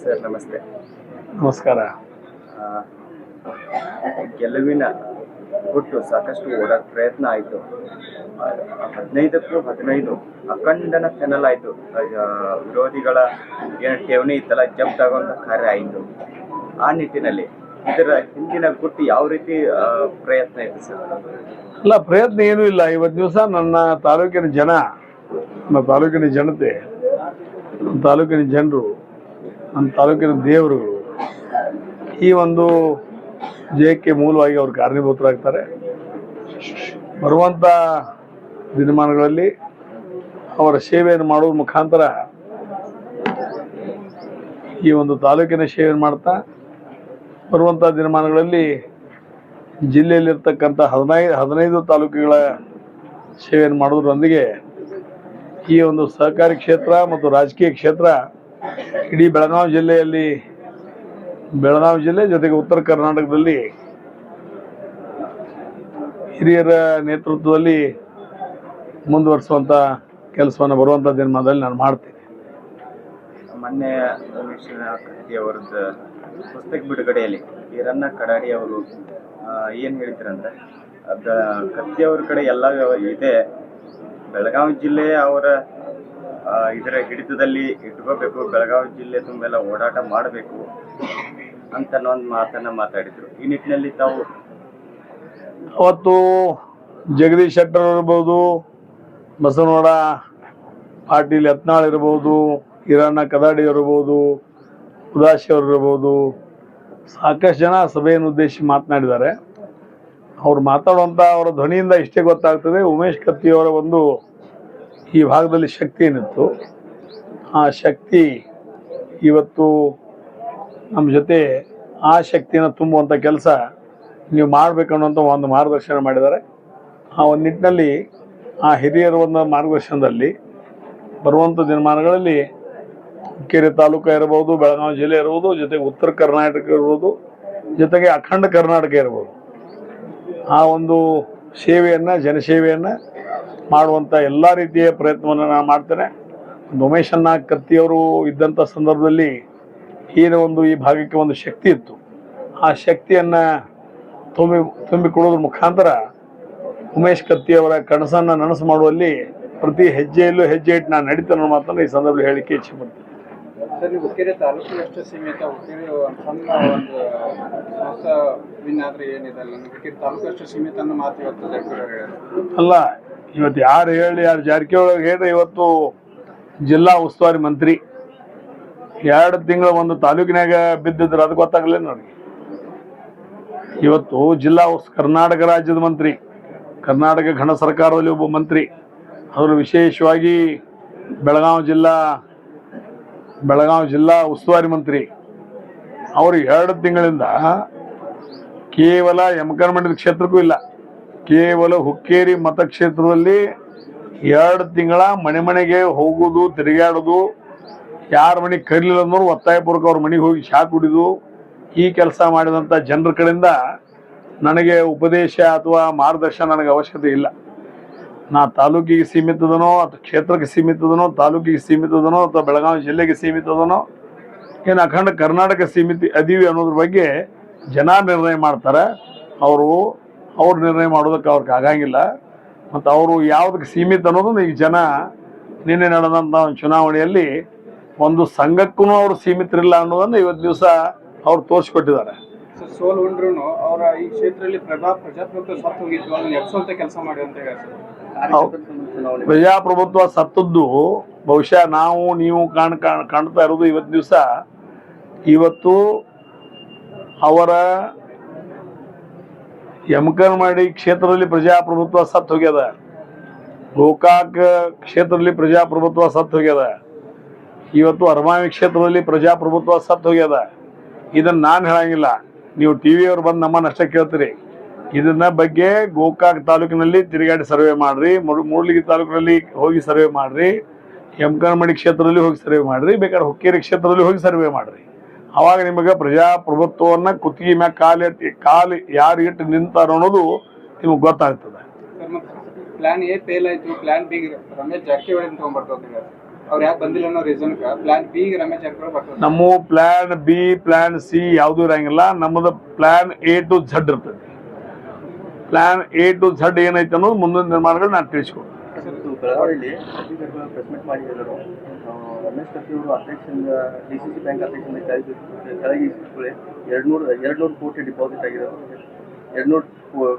Sir ನಮಸ್ತೆ. ನಮಸ್ಕಾರ. ಗೆಲುವಿನ ಕೊಟ್ಟು ಸಾಕಷ್ಟು ಓಡಾಟ ಪ್ರಯತ್ನ ಆಯಿತು. ಹದಿನೈದಕ್ಕೂ ಹದಿನೈದು ಅಖಂಡನ ಫೆನಲ್ ಆಯಿತು. ವಿರೋಧಿಗಳ ಏನು ಠೇವಣಿ ಇತ್ತಲ್ಲ ಜಂಪ್ ಆಗುವಂಥ ಕಾರ್ಯ ಆಯಿತು. ಆ ನಿಟ್ಟಿನಲ್ಲಿ ಇದರ ಹಿಂದಿನ ಗುಟ್ಟು ಯಾವ ರೀತಿ ಪ್ರಯತ್ನ ಇದೆ ಸರ್? ಅಲ್ಲ ಪ್ರಯತ್ನ ಏನೂ ಇಲ್ಲ. ಇವತ್ತು ದಿವಸ ನನ್ನ ತಾಲೂಕಿನ ಜನ ನನ್ನ ತಾಲೂಕಿನ ಜನತೆ, ನಮ್ಮ ತಾಲೂಕಿನ ಜನರು, ನಮ್ಮ ತಾಲೂಕಿನ ದೇವರುಗಳು ಈ ಒಂದು ಜಯಕ್ಕೆ ಮೂಲವಾಗಿ ಅವರು ಕಾರಣೀಭೂತರಾಗ್ತಾರೆ ಬರುವಂಥ ದಿನಮಾನಗಳಲ್ಲಿ ಅವರ ಸೇವೆಯನ್ನು ಮಾಡುವ ಮುಖಾಂತರ ಈ ಒಂದು ತಾಲೂಕಿನ ಸೇವೆಯನ್ನು ಮಾಡ್ತಾ ಬರುವಂಥ ದಿನಮಾನಗಳಲ್ಲಿ ಜಿಲ್ಲೆಯಲ್ಲಿರ್ತಕ್ಕಂಥ ಹದಿನೈದು ಹದಿನೈದು ತಾಲೂಕುಗಳ ಸೇವೆಯನ್ನು ಮಾಡೋದ್ರೊಂದಿಗೆ ಈ ಒಂದು ಸಹಕಾರಿ ಕ್ಷೇತ್ರ ಮತ್ತು ರಾಜಕೀಯ ಕ್ಷೇತ್ರ ಇಡೀ ಬೆಳಗಾವಿ ಜಿಲ್ಲೆಯಲ್ಲಿ, ಬೆಳಗಾವಿ ಜಿಲ್ಲೆ ಜೊತೆಗೆ ಉತ್ತರ ಕರ್ನಾಟಕದಲ್ಲಿ ಹಿರಿಯರ ನೇತೃತ್ವದಲ್ಲಿ ಮುಂದುವರಿಸುವಂಥ ಕೆಲಸವನ್ನು ಬರುವಂಥ ದಿನಮಾನದಲ್ಲಿ ನಾನು ಮಾಡ್ತೀನಿ. ಮೊನ್ನೆ ಪುಸ್ತಕ ಬಿಡುಗಡೆಯಲ್ಲಿ ಈರಣ್ಣ ಕಡಾಡಿ ಅವರು ಏನು ಹೇಳ್ತೀರಂದ್ರೆ ಅದ ಕತ್ತಿ ಅವ್ರ ಕಡೆ ಎಲ್ಲ ಇದೆ. ಬೆಳಗಾವಿ ಜಿಲ್ಲೆ ಅವರ ಇದರ ಹಿಡಿತದಲ್ಲಿ ಇಟ್ಕೋಬೇಕು. ಬೆಳಗಾವಿ ಜಿಲ್ಲೆ ತುಂಬೆಲ್ಲ ಓಡಾಟ ಮಾಡಬೇಕು ಅಂತ ಒಂದು ಮಾತನ್ನ ಮಾತಾಡಿದ್ರು. ಈ ನಿಟ್ಟಿನಲ್ಲಿ ತಾವು ಅವತ್ತು ಜಗದೀಶ್ ಶೆಟ್ಟರ್ ಇರ್ಬೋದು ಬಸವನಗೌಡ ಪಾಟೀಲ್ ಯತ್ನಾಳ್ ಇರ್ಬೋದು ಹಿರಣ್ಣ ಕದಾಡಿ ಇರ್ಬೋದು ಉದಾಸಿ ಅವರು ಇರ್ಬೋದು, ಸಾಕಷ್ಟು ಜನ ಸಭೆಯನ್ನು ಉದ್ದೇಶಿಸಿ ಮಾತನಾಡಿದ್ದಾರೆ. ಅವ್ರು ಮಾತಾಡುವಂಥ ಅವರ ಧ್ವನಿಯಿಂದ ಇಷ್ಟೇ ಗೊತ್ತಾಗ್ತದೆ, ಉಮೇಶ್ ಕತ್ತಿಯವರ ಒಂದು ಈ ಭಾಗದಲ್ಲಿ ಶಕ್ತಿ ಏನಿತ್ತು? ಆ ಶಕ್ತಿ ಇವತ್ತು ನಮ್ಮ ಜೊತೆ ಆ ಶಕ್ತಿಯನ್ನು ತುಂಬುವಂಥ ಕೆಲಸ ನೀವು ಮಾಡಬೇಕನ್ನುವಂಥ ಒಂದು ಮಾರ್ಗದರ್ಶನ ಮಾಡಿದ್ದಾರೆ. ಆ ಒಂದು ನಿಟ್ಟಿನಲ್ಲಿ ಆ ಹಿರಿಯರ ಒಂದು ಮಾರ್ಗದರ್ಶನದಲ್ಲಿ ಬರುವಂಥ ದಿನಮಾನಗಳಲ್ಲಿ ಹುಕ್ಕೇರಿ ತಾಲೂಕು ಇರ್ಬೋದು, ಬೆಳಗಾವಿ ಜಿಲ್ಲೆ ಇರಬಹುದು ಜೊತೆಗೆ ಉತ್ತರ ಕರ್ನಾಟಕ ಇರ್ಬೋದು, ಜೊತೆಗೆ ಅಖಂಡ ಕರ್ನಾಟಕ ಇರ್ಬೋದು. ಆ ಒಂದು ಸೇವೆಯನ್ನು, ಜನಸೇವೆಯನ್ನು ಮಾಡುವಂಥ ಎಲ್ಲ ರೀತಿಯ ಪ್ರಯತ್ನವನ್ನು ನಾನು ಮಾಡ್ತೇನೆ. ಉಮೇಶನ್ನ ಕತ್ತಿಯವರು ಇದ್ದಂಥ ಸಂದರ್ಭದಲ್ಲಿ ಏನು ಒಂದು ಈ ಭಾಗಕ್ಕೆ ಒಂದು ಶಕ್ತಿ ಇತ್ತು. ಆ ಶಕ್ತಿಯನ್ನು ತುಂಬಿ ತುಂಬಿಕೊಡೋದ್ರ ಮುಖಾಂತರ ಉಮೇಶ್ ಕತ್ತಿಯವರ ಕನಸನ್ನು ನನಸು ಮಾಡುವಲ್ಲಿ ಪ್ರತಿ ಹೆಜ್ಜೆಯಲ್ಲೂ ಹೆಜ್ಜೆ ಇಟ್ಟು ನಾನು ನಡೀತೇನೆ ಅನ್ನೋ ಈ ಸಂದರ್ಭದಲ್ಲಿ ಹೇಳಿಕೆ ಇಚ್ಛೆ ಪಡ್ತೀನಿ. ಸರ್ ನೀವು ಹುಕ್ಕೇರಿ ತಾಲೂಕಿನಷ್ಟು ಸೀಮಿತ ಹುಕ್ಕೇರಿ ಒಂದು ಸಣ್ಣ ಒಂದು ಹೊಸ ವಿನ್ ಆದ್ರೆ ಏನಿದೆ ಅಲ್ಲ? ಹುಕ್ಕೇರಿ ತಾಲೂಕಷ್ಟು ಸೀಮಿತ ಅನ್ನೋ ಮಾತು ಇವತ್ತು. ಅಲ್ಲ, ಇವತ್ತು ಯಾರು ಹೇಳಿ, ಯಾರು ಜಾರಕಿಹೊಳಿ ಹೇಳಿ ಇವತ್ತು ಜಿಲ್ಲಾ ಉಸ್ತುವಾರಿ ಮಂತ್ರಿ. ಎರಡು ತಿಂಗಳ ಒಂದು ತಾಲೂಕಿನಾಗ ಬಿದ್ದಿದ್ರೆ, ಅದು ಗೊತ್ತಾಗಲಿಲ್ಲ ನೋಡಿ ಇವತ್ತು ಜಿಲ್ಲಾ ಕರ್ನಾಟಕ ರಾಜ್ಯದ ಮಂತ್ರಿ, ಕರ್ನಾಟಕ ಘನ ಸರ್ಕಾರದಲ್ಲಿ ಒಬ್ಬ ಮಂತ್ರಿ. ಅವರು ವಿಶೇಷವಾಗಿ ಬೆಳಗಾವಿ ಜಿಲ್ಲಾ ಬೆಳಗಾವಿ ಜಿಲ್ಲಾ ಉಸ್ತುವಾರಿ ಮಂತ್ರಿ ಅವರು ಎರಡು ತಿಂಗಳಿಂದ ಕೇವಲ ಯಮಕರ್ಮಂಡದ ಕ್ಷೇತ್ರಕ್ಕೂ ಇಲ್ಲ, ಕೇವಲ ಹುಕ್ಕೇರಿ ಮತಕ್ಷೇತ್ರದಲ್ಲಿ ಎರಡು ತಿಂಗಳ ಮನೆ ಮನೆಗೆ ಹೋಗುದು, ತಿರುಗಾಡೋದು, ಯಾರ ಮನೆಗೆ ಕರೀಲಿಲ್ಲ ಅಂದ್ರೆ ಒತ್ತಾಯಪೂರ್ವಕ ಅವ್ರ ಮನೆಗೆ ಹೋಗಿ ಶಾ ಕುಡಿದು ಈ ಕೆಲಸ ಮಾಡಿದಂಥ ಜನರ ಕಡೆಯಿಂದ ನನಗೆ ಉಪದೇಶ ಅಥವಾ ಮಾರ್ಗದರ್ಶನ ನನಗೆ ಅವಶ್ಯಕತೆ ಇಲ್ಲ. ನಾ ತಾಲೂಕಿಗೆ ಸೀಮಿತದನೋ ಅಥವಾ ಕ್ಷೇತ್ರಕ್ಕೆ ಸೀಮಿತದನೋ, ತಾಲೂಕಿಗೆ ಸೀಮಿತದನೋ ಅಥವಾ ಬೆಳಗಾವಿ ಜಿಲ್ಲೆಗೆ ಸೀಮಿತದನೋ, ಏನು ಅಖಂಡ ಕರ್ನಾಟಕ ಸೀಮಿತ ಅದೀವಿ ಅನ್ನೋದ್ರ ಬಗ್ಗೆ ಜನ ನಿರ್ಣಯ ಮಾಡ್ತಾರೆ. ಅವರು, ಅವ್ರು ನಿರ್ಣಯ ಮಾಡೋದಕ್ಕೆ ಅವ್ರಿಗೆ ಆಗಂಗಿಲ್ಲ. ಮತ್ತು ಅವರು ಯಾವುದಕ್ಕೆ ಸೀಮಿತ ಅನ್ನೋದನ್ನ ಈಗ ಜನ ನಿನ್ನೆ ನಡೆದಂಥ ಒಂದು ಚುನಾವಣೆಯಲ್ಲಿ ಒಂದು ಸಂಘಕ್ಕೂ ಅವರು ಸೀಮಿತರಿಲ್ಲ ಅನ್ನೋದನ್ನು ಇವತ್ತು ದಿವಸ ಅವ್ರು ತೋರಿಸ್ಕೊಟ್ಟಿದ್ದಾರೆ. ಸರ್ ಸೋಲ್ ಉಂಡ್ರು ಅವರ ಈ ಕ್ಷೇತ್ರದಲ್ಲಿ ಪ್ರಜಾ ಪ್ರಜಾಪ್ರಭುತ್ವ ಸತ್ತು ಹೋಗಿತ್ತು ಅದನ್ನ ಕೆಲಸ ಮಾಡಿ ಅಂತ ಪ್ರಜಾಪ್ರಭುತ್ವ ಸತ್ತದ್ದು, ಬಹುಶಃ ನಾವು, ನೀವು ಕಾಣ್- ಕಾಣ್ತಾ ಇರೋದು ಇವತ್ತು ದಿವಸ. ಇವತ್ತು ಅವರ ಯಮಕನಮಡಿ ಕ್ಷೇತ್ರದಲ್ಲಿ ಪ್ರಜಾಪ್ರಭುತ್ವ ಸತ್ತು ಹೋಗ್ಯದ. ಗೋಕಾಕ್ ಕ್ಷೇತ್ರದಲ್ಲಿ ಪ್ರಜಾಪ್ರಭುತ್ವ ಸತ್ತು ಹೋಗ್ಯದ. ಇವತ್ತು ಅರಮಾವಿ ಕ್ಷೇತ್ರದಲ್ಲಿ ಪ್ರಜಾಪ್ರಭುತ್ವ ಸತ್ತು ಹೋಗ್ಯದ. ಇದನ್ನ ನಾನು ಹೇಳಂಗಿಲ್ಲ. ನೀವು ಟಿ ವಿಯವ್ರು ಬಂದು ನಮ್ಮ ಅಷ್ಟೇ ಕೇಳ್ತೀರಿ. ಇದನ್ನ ಬಗ್ಗೆ ಗೋಕಾಕ್ ತಾಲೂಕಿನಲ್ಲಿ ತಿರುಗಾಡಿ ಸರ್ವೆ ಮಾಡ್ರಿ. ಮೂಡ್ಲಿಗಿ ತಾಲೂಕಿನಲ್ಲಿ ಹೋಗಿ ಸರ್ವೆ ಮಾಡ್ರಿ. ಯಮಕನಮಣಿ ಕ್ಷೇತ್ರದಲ್ಲಿ ಹೋಗಿ ಸರ್ವೆ ಮಾಡ್ರಿ. ಬೇಕಾದ್ರೆ ಹುಕ್ಕೇರಿ ಕ್ಷೇತ್ರದಲ್ಲಿ ಹೋಗಿ ಸರ್ವೆ ಮಾಡ್ರಿ. ಅವಾಗ ನಿಮಗೆ ಪ್ರಜಾಪ್ರಭುತ್ವವನ್ನ ಕುತ್ತಿಗೆ ಮ್ಯಾಗ ಕಾಲು ಎತ್ತಿ, ಕಾಲು ಯಾರು ಇಟ್ಟು ನಿಂತಾರ ಅನ್ನೋದು ನಿಮಗೆ ಗೊತ್ತಾಗ್ತದೆ. ಪ್ಲಾನ್ ಎ ಫೇಲ್ ಆಯ್ತು. ಪ್ಲಾನ್ ಬಿ ರಮೇಶ್ ಜಾರಕಿಹೊಳಿ ತಗೊಂಡ್ಬರ್ತದೆ ಅವ್ರು ಯಾಕೆ ಬಂದಿಲ್ಲ ಅನ್ನೋ reason plan B Ramesh Jarkiholi ನಮ್ಮ ಪ್ಲಾನ್ ಬಿ ಪ್ಲಾನ್ ಸಿ ಯಾವುದು ಇರಂಗಿಲ್ಲ. ನಮ್ಮದು ಪ್ಲಾನ್ ಎ ಟು ಝಡ್ ಇರ್ತದೆ. ಪ್ಲಾನ್ ಎ ಟು ಝಡ್ ಏನೈತೆ ಅನ್ನೋದು ಮುಂದಿನ ನಿರ್ಮಾಣಗಳು ನಾನು ತಿಳಿಸ್ಕೊಡ್ತೀನಿ. ಇವತ್ತು ಬೆಳಗಾವಿಯಲ್ಲಿ ಪ್ರೆಸ್ ಮೀಟ್ ಮಾಡಿ ಹೇಳಿದರು ರಮೇಶ್ ಕತ್ತಿ ಅವರು ಅಧ್ಯಕ್ಷರಿಂದ ಡಿ ಸಿ ಸಿ ಬ್ಯಾಂಕ್ ಅಧ್ಯಕ್ಷರಿಂದ ಕೆಳಗೆ ಕೆಳಗೆ ಇಸ್ಕೊಳ್ಳಿ ಎರಡು ನೂರು ಎರಡು ನೂರು ಕೋಟಿ ಡಿಪಾಸಿಟ್ ಆಗಿದೆ ಎರಡು ನೂರು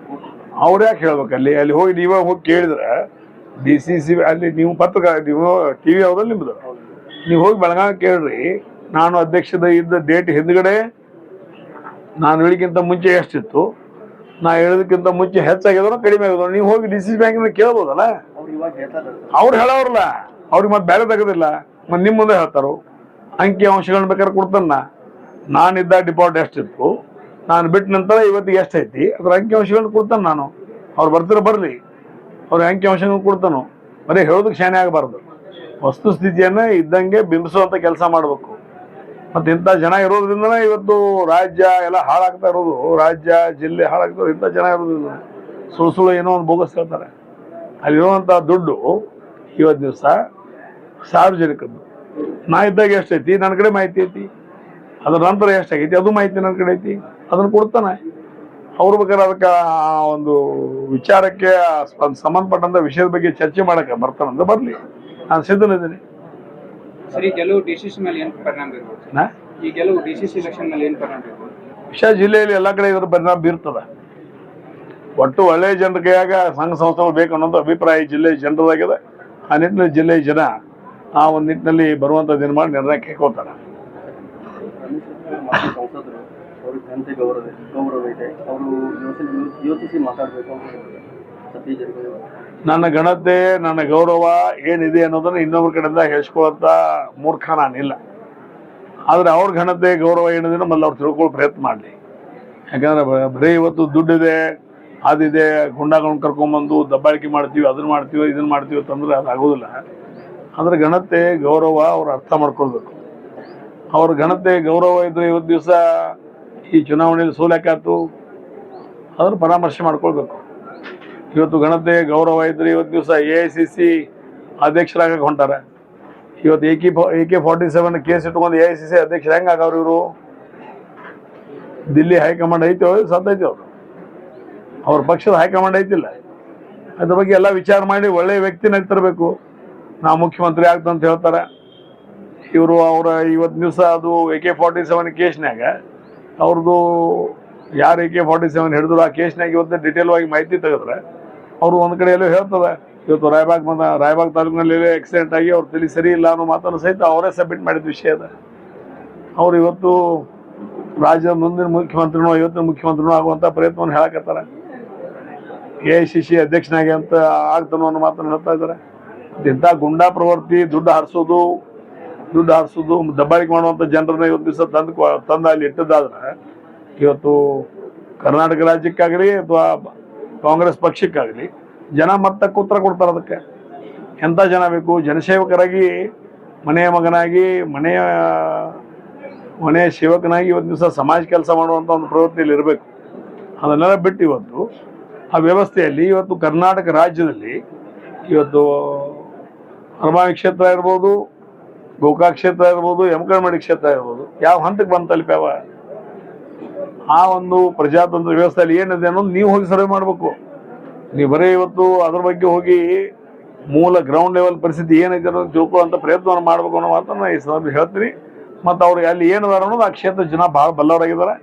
ಕೋಟಿ. ಅವ್ರು ಯಾಕೆ ಹೇಳ್ಬೇಕು ಅಲ್ಲಿ? ಅಲ್ಲಿ ಹೋಗಿ ನೀವೇ ಹೋಗಿ ಕೇಳಿದ್ರೆ ಡಿ ಸಿ ಸಿ ಅಲ್ಲಿ ನೀವು ಪತ್ರಕ ನೀವು ಟಿ ವಿ ಯಾವ್ದಲ್ಲಿ ನಿಮ್ಮದು ನೀವು ಹೋಗಿ ಬೆಳಗಾವಿ ಕೇಳ್ರಿ. ನಾನು ಅಧ್ಯಕ್ಷದ ಇದ್ದ ಡೇಟ್ ಹಿಂದ್ಗಡೆ ನಾನು ಹೇಳಿಕ್ಕಿಂತ ಮುಂಚೆ ಎಷ್ಟಿತ್ತು ನಾ ಹೇಳೋದಕ್ಕಿಂತ ಮುಂಚೆ ಹೆಚ್ಚಾಗಿದ್ರು ಕಡಿಮೆ ಆಗಿದ್ರು ನೀವು ಹೋಗಿ ಡಿ ಸಿ ಸಿ ಬ್ಯಾಂಕಿನ ಕೇಳ್ಬೋದಲ್ಲ? ಅವ್ರು ಹೇಳೋರಲ್ಲ ಅವ್ರಿಗೆ ಮತ್ತೆ ಬೇರೆ ತೆಗೋದಿಲ್ಲ. ಮತ್ತೆ ನಿಮ್ಮ ಮುಂದೆ ಹೇಳ್ತಾರೋ. ಅಂಕಿ ಅಂಶಗಳನ್ನ ಬೇಕಾದ್ರೆ ಕೊಡ್ತಾನ. ನಾನಿದ್ದ ಡಿಪಾಸಿಟ್ ಎಷ್ಟಿತ್ತು ನಾನು ಬಿಟ್ಟ ನಂತರ ಇವತ್ತಿಗೆ ಎಷ್ಟೈತಿ ಅದ್ರ ಅಂಕಿ ಅಂಶಗಳನ್ನ ಕೊಡ್ತಾನೆ ನಾನು. ಅವ್ರು ಬರ್ತಿರೋ ಬರಲಿ. ಅವ್ರ ಅಂಕಿ ಅಂಶಗಳನ್ನ ಕೊಡ್ತಾನು. ಬರೀ ಹೇಳೋದಕ್ಕೆ ಶಾನೆ ಆಗಬಾರ್ದು. ವಸ್ತುಸ್ಥಿತಿಯನ್ನ ಇದ್ದಂಗೆ ಬಿಂಬಿಸುವಂಥ ಕೆಲಸ ಮಾಡಬೇಕು. ಮತ್ತು ಇಂಥ ಜನ ಇರೋದ್ರಿಂದನೇ ಇವತ್ತು ರಾಜ್ಯ ಎಲ್ಲ ಹಾಳಾಗ್ತಾ ಇರೋದು. ರಾಜ್ಯ, ಜಿಲ್ಲೆ ಹಾಳಾಗ್ತಾ ಇಂಥ ಜನ ಇರೋದ್ರಿಂದ ಸುಳ್ಳು ಸುಳ್ಳು ಏನೋ ಒಂದು ಬೋಗಸ್ ಹೇಳ್ತಾರೆ. ಅಲ್ಲಿರುವಂಥ ದುಡ್ಡು ಇವತ್ತು ದಿವಸ ಸಾರ್ವಜನಿಕದ್ದು. ನಾ ಇದ್ದಾಗ ಎಷ್ಟೈತಿ ನನ್ನ ಕಡೆ ಮಾಹಿತಿ ಐತಿ. ಅದ್ರ ನಂತರ ಎಷ್ಟಾಗೈತಿ ಅದು ಮಾಹಿತಿ ನನ್ನ ಕಡೆ ಐತಿ. ಅದನ್ನು ಕೊಡ್ತಾನೆ. ಅವ್ರು ಬಗ್ಗೆ ಅದಕ್ಕೆ ಆ ಒಂದು ವಿಚಾರಕ್ಕೆ ಸಂಬಂಧಪಟ್ಟಂಥ ಸಂಬಂಧಪಟ್ಟಂತ ವಿಷಯದ ಬಗ್ಗೆ ಚರ್ಚೆ ಮಾಡಕ್ಕೆ ಬರ್ತಾನಂದ್ರೆ ಬರಲಿ. ನಾನು ಸಿದ್ಧನಿದ್ದೀನಿ. ಸರಿ ಗೆಲುವು ಡಿ ಸಿ ಸಿ ಮೇಲೆ ಏನು ಪರಿಣಾಮ ಬೀರ್ಬೋದು? ಈ ಗೆಲುವು ಡಿ ಸಿ ಸಿ ಎಲೆಕ್ಷನ್ ಮೇಲೆ ಏನು ಪರಿಣಾಮ ಬೀರ್ಬೋದು? ವಿಷಯ ಜಿಲ್ಲೆಯಲ್ಲಿ ಎಲ್ಲ ಕಡೆ ಇದ್ರ ಪರಿಣಾಮ ಬೀರ್ತದ. ಒಟ್ಟು ಒಳ್ಳೆಯ ಜನರ ಕೈಯಾಗ ಸಂಘ ಸಂಸ್ಥೆಗಳು ಬೇಕು ಅನ್ನೋದು ಅಭಿಪ್ರಾಯ ಜಿಲ್ಲೆ ಜನರದಾಗಿದೆ. ಆ ನಿಟ್ಟಿನಲ್ಲಿ ಜಿಲ್ಲೆಯ ಜನ ಆ ಒಂದು ನಿಟ್ಟಿನಲ್ಲಿ ಬರುವಂಥ ದಿನ ಮಾಡಿ ನಿರ್ಣಯ ಕೈಗೊಳ್ತಾರೆ ಅವ್ರಿಗೆ ಘನತೆ ಗೌರವ ಗೌರವ ಇದೆ. ಅವರು ಯೋಚಿಸಿ ಯೋಚಿಸಿ ಮಾತಾಡಬೇಕು ನನ್ನ ಗಣತೆ, ನನ್ನ ಗೌರವ ಏನಿದೆ ಅನ್ನೋದನ್ನ ಇನ್ನೊಬ್ಬರ ಕಡೆಯಿಂದ ಹೇಳ್ಸ್ಕೊಳ್ಳೋಂಥ ಮೂರ್ಖ ನಾನಿಲ್ಲ. ಆದರೆ ಅವ್ರ ಘನತೆ, ಗೌರವ ಏನಿದೆ ಮೊದಲು ಅವ್ರು ತಿಳ್ಕೊಳ್ಳೋ ಪ್ರಯತ್ನ ಮಾಡಲಿ. ಯಾಕಂದ್ರೆ ಬರೀ ಇವತ್ತು ದುಡ್ಡಿದೆ, ಅದಿದೆ ಗುಂಡಾಗಳನ್ನ ಕರ್ಕೊಂಬಂದು ದಬ್ಬಾಳಿಕೆ ಮಾಡ್ತೀವಿ, ಅದನ್ನ ಮಾಡ್ತೀವಿ, ಇದನ್ನ ಮಾಡ್ತೀವಿ ಅಂತಂದ್ರೆ ಅದು ಆಗೋದಿಲ್ಲ. ಅದ್ರ ಗಣತೆ ಗೌರವ ಅವ್ರು ಅರ್ಥ ಮಾಡ್ಕೊಳ್ಬೇಕು. ಅವ್ರ ಘನತೆ, ಗೌರವ ಇದ್ರೆ ಇವತ್ತು ದಿವಸ ಈ ಚುನಾವಣೆಯಲ್ಲಿ ಸೋಲಾಕಾತು ಅದನ್ನು ಪರಾಮರ್ಶೆ ಮಾಡ್ಕೊಳ್ಬೇಕು. ಇವತ್ತು ಗಣತೆ ಗೌರವ ಇದ್ರೆ ಇವತ್ತು ದಿವಸ ಎ ಐ ಸಿ ಸಿ ಅಧ್ಯಕ್ಷರಾಗಕ್ಕೆ ಹೊಂಟಾರೆ. ಇವತ್ತು A K A K forty seven case ಇಟ್ಕೊಂಡು ಎ ಐ ಸಿ ಸಿ ಅಧ್ಯಕ್ಷರು ಹೆಂಗೆ ಆಗವ್ರು ಇವರು? ದಿಲ್ಲಿ ಹೈಕಮಾಂಡ್ ಐತಿ ಸತ್ತೈತಿ ಅವರು. ಅವ್ರ ಪಕ್ಷದ ಹೈಕಮಾಂಡ್ ಐತಿಲ್ಲ. ಅದ್ರ ಬಗ್ಗೆ ಎಲ್ಲ ವಿಚಾರ ಮಾಡಿ ಒಳ್ಳೆ ವ್ಯಕ್ತಿನ ತರಬೇಕು ನಾವು ಮುಖ್ಯಮಂತ್ರಿ ಆಗ್ತಂತ ಹೇಳ್ತಾರೆ. ಇವರು ಅವರ ಇವತ್ತು ದಿವಸ ಅದು ಎ ಕೆ ಫಾರ್ಟಿ ಸೆವೆನ್ ಕೇಸ್ನ್ಯಾಗ ಅವ್ರದ್ದು ಯಾರು ಎ ಕೆ ಫಾರ್ಟಿ ಸೆವೆನ್ ಹಿಡಿದ್ರು, ಆ ಕೇಸ್ನಾಗ ಇವತ್ತು ಡಿಟೇಲ್ ಆಗಿ ಮಾಹಿತಿ ತೆಗೆದ್ರೆ ಅವರು ಒಂದು ಕಡೆ ಎಲ್ಲೋ ಹೇಳ್ತದೆ ಇವತ್ತು ರಾಯಬಾಗ್ ಬಂದ, ರಾಯಬಾಗ್ ತಾಲೂಕಿನಲ್ಲಿ ಆಕ್ಸಿಡೆಂಟ್ ಆಗಿ ಅವ್ರ ತಲೆ ಸರಿ ಇಲ್ಲ ಅನ್ನೋ ಮಾತನ್ನು ಸಹಿತ ಅವರೇ ಸಬ್ಮಿಟ್ ಮಾಡಿದ ವಿಷಯ ಅದ. ಅವ್ರು ಇವತ್ತು ರಾಜ್ಯದ ಮುಂದಿನ ಮುಖ್ಯಮಂತ್ರಿನೂ, ಇವತ್ತಿನ ಮುಖ್ಯಮಂತ್ರಿನೂ ಆಗುವಂಥ ಪ್ರಯತ್ನವನ್ನು ಹೇಳಕತ್ತಾರೆ. ಎ ಐ ಸಿ ಸಿ ಅಧ್ಯಕ್ಷನಾಗಿ ಅಂತ ಆಗ್ತಾನೋ ಅನ್ನೋ ಮಾತನ್ನು ಹೇಳ್ತಾ ಇದ್ದಾರೆ. ಇಂಥ ಗುಂಡಾ ಪ್ರವೃತ್ತಿ ದುಡ್ಡು ಹಾರಿಸೋದು ದುಡ್ಡು ಹಾರಿಸೋದು, ದಬ್ಬಾಳಿಕೆ ಮಾಡುವಂಥ ಜನರನ್ನ ಇವತ್ತು ದಿವಸ ತಂದು ತಂದು ಅಲ್ಲಿ ಇಟ್ಟದ್ದಾದ್ರೆ, ಇವತ್ತು ಕರ್ನಾಟಕ ರಾಜ್ಯಕ್ಕಾಗಲಿ ಅಥವಾ ಕಾಂಗ್ರೆಸ್ ಪಕ್ಷಕ್ಕಾಗಲಿ ಜನ ಮತ್ತೆ ಉತ್ತರ ಕೊಡ್ತಾರೆ ಅದಕ್ಕೆ. ಎಂಥ ಜನ ಬೇಕು? ಜನಸೇವಕರಾಗಿ, ಮನೆಯ ಮಗನಾಗಿ, ಮನೆಯ ಮನೆಯ ಸೇವಕನಾಗಿ ಇವತ್ತು ದಿವಸ ಸಮಾಜ ಕೆಲಸ ಮಾಡುವಂಥ ಒಂದು ಪ್ರವೃತ್ತಿಯಲ್ಲಿ ಇರಬೇಕು. ಅದನ್ನೆಲ್ಲ ಬಿಟ್ಟು ಇವತ್ತು ಆ ವ್ಯವಸ್ಥೆಯಲ್ಲಿ ಇವತ್ತು ಕರ್ನಾಟಕ ರಾಜ್ಯದಲ್ಲಿ ಇವತ್ತು ಹನುಮಾನ್ ಕ್ಷೇತ್ರ ಇರ್ಬೋದು ಗೋಕಾಕ್ ಕ್ಷೇತ್ರ ಇರ್ಬೋದು ಯಮಕರಮಡಿ ಕ್ಷೇತ್ರ ಇರ್ಬೋದು, ಯಾವ ಹಂತಕ್ಕೆ ಬಂದು ತಲುಪ್ಯಾವ? ಆ ಒಂದು ಪ್ರಜಾತಂತ್ರ ವ್ಯವಸ್ಥೆಯಲ್ಲಿ ಏನಿದೆ ಅನ್ನೋದು ನೀವು ಹೋಗಿ ಸರ್ವೆ ಮಾಡಬೇಕು. ನೀವು ಬರೀ ಇವತ್ತು ಅದ್ರ ಬಗ್ಗೆ ಹೋಗಿ ಮೂಲ ಗ್ರೌಂಡ್ ಲೆವೆಲ್ ಪರಿಸ್ಥಿತಿ ಏನೈತೆ ಅನ್ನೋದು ಅಂತ ಪ್ರಯತ್ನವನ್ನು ಮಾಡಬೇಕು ಅನ್ನೋ ಮಾತನ್ನ ಈ ಸಂದರ್ಭ ಹೇಳ್ತೀನಿ. ಮತ್ತು ಅವ್ರಿಗೆ ಅಲ್ಲಿ ಏನಿದಾರೆ ಅನ್ನೋದು ಆ ಕ್ಷೇತ್ರ ಜನ ಭಾಳ ಬಲ್ಲವರಾಗಿದ್ದಾರೆ.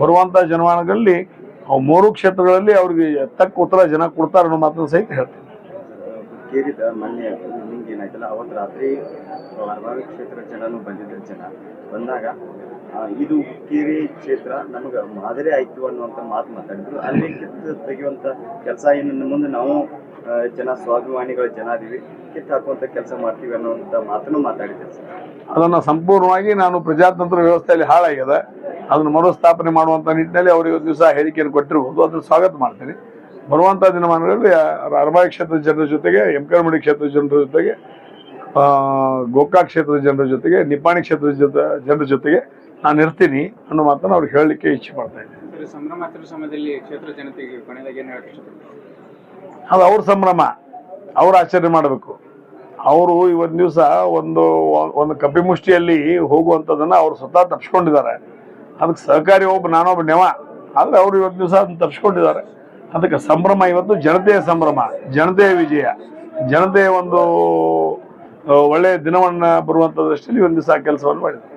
ಬರುವಂಥ ಜನಮಾನಗಳಲ್ಲಿ ಅವು ಮೂರು ಕ್ಷೇತ್ರಗಳಲ್ಲಿ ಅವ್ರಿಗೆ ತಕ್ಕ ಉತ್ತರ ಜನ ಕೊಡ್ತಾರೆ ಅನ್ನೋ ಮಾತನ್ನು ಸಹಿತ ಹೇಳ್ತೀನಿ. ಏನಾಯ್ತಲ್ಲ, ಅವತ್ತು ರಾತ್ರಿ ಹಲವಾರು ಕ್ಷೇತ್ರ ಜನನು ಬಂದಿದ್ರು ಜನ. ಬಂದಾಗ ಇದು ಹುಕ್ಕೇರಿ ಕ್ಷೇತ್ರ ನಮಗೆ ಮಾದರಿ ಆಯ್ತು ಅನ್ನುವಂಥ ಮಾತು ಮಾತಾಡಿದ್ರು. ಅಲ್ಲಿ ಕಿತ್ತು ತೆಗೆಯುವಂಥ ಕೆಲಸ ಇನ್ನು ಮುಂದೆ ನಾವು ಜನ ಸ್ವಾಭಿಮಾನಿಗಳ ಜನ ಅದೀವಿ. ಕಿತ್ತು ಹಾಕುವಂಥ ಕೆಲಸ ಮಾಡ್ತೀವಿ ಅನ್ನುವಂಥ ಮಾತನ್ನು ಮಾತಾಡಿದ್ದಾರೆ ಅದನ್ನು ಸಂಪೂರ್ಣವಾಗಿ ನಾನು ಪ್ರಜಾತಂತ್ರ ವ್ಯವಸ್ಥೆಯಲ್ಲಿ ಹಾಳಾಗಿದೆ. ಅದನ್ನು ಮರುಸ್ಥಾಪನೆ ಮಾಡುವಂಥ ನಿಟ್ಟಿನಲ್ಲಿ ಅವರು ದಿವಸ ಹೇಳಿಕೆಯನ್ನು ಕೊಟ್ಟಿರ್ಬೋದು. ಅದನ್ನು ಸ್ವಾಗತ ಮಾಡ್ತೀನಿ. ಬರುವಂಥ ದಿನಮಾನಗಳಲ್ಲಿ ಅರಬಾಯಿ ಕ್ಷೇತ್ರದ ಜನರ ಜೊತೆಗೆ ಎಂಕರಮಡಿ ಕ್ಷೇತ್ರದ ಜನರ ಜೊತೆಗೆ ಆ, ಗೋಕಾಕ್ ಕ್ಷೇತ್ರದ ಜನರ ಜೊತೆಗೆ ನಿಪ್ಪಾಣಿ ಕ್ಷೇತ್ರದ ಜೊತೆ ಜನರ ಜೊತೆಗೆ ನಾನು ಇರ್ತೀನಿ ಅನ್ನೋ ಮಾತನ್ನು ಅವ್ರಿಗೆ ಹೇಳಲಿಕ್ಕೆ ಇಚ್ಛೆ ಮಾಡ್ತಾ ಇದ್ದೀನಿ. ಸಮಯದಲ್ಲಿ ಕ್ಷೇತ್ರ ಜನತೆಗೆ ಅದು ಅವ್ರ ಸಂಭ್ರಮ. ಅವ್ರು ಆಚರಣೆ ಮಾಡಬೇಕು. ಅವರು ಇವತ್ತು ದಿವಸ ಒಂದು ಒಂದು ಕಪಿಮುಷ್ಟಿಯಲ್ಲಿ ಹೋಗುವಂಥದ್ದನ್ನು ಅವರು ಸ್ವತಃ ತಪ್ಪಿಸ್ಕೊಂಡಿದ್ದಾರೆ ಅದಕ್ಕೆ ಸಹಕಾರಿ ಒಬ್ಬ ನಾನೊಬ್ಬ ನೆವ. ಆದರೆ ಅವರು ಇವತ್ತು ದಿವಸ ಅದನ್ನು ತಪ್ಪಿಸ್ಕೊಂಡಿದ್ದಾರೆ ಅದಕ್ಕೆ ಸಂಭ್ರಮ ಇವತ್ತು, ಜನತೆಯ ಸಂಭ್ರಮ, ಜನತೆಯ ವಿಜಯ. ಜನತೆಯ ಒಂದು ಒಳ್ಳೆಯ ದಿನವನ್ನು ಬರುವಂಥ ದೃಷ್ಟಿಯಲ್ಲಿ ಒಂದು ದಿವಸ ಕೆಲಸವನ್ನು ಮಾಡಿದೆ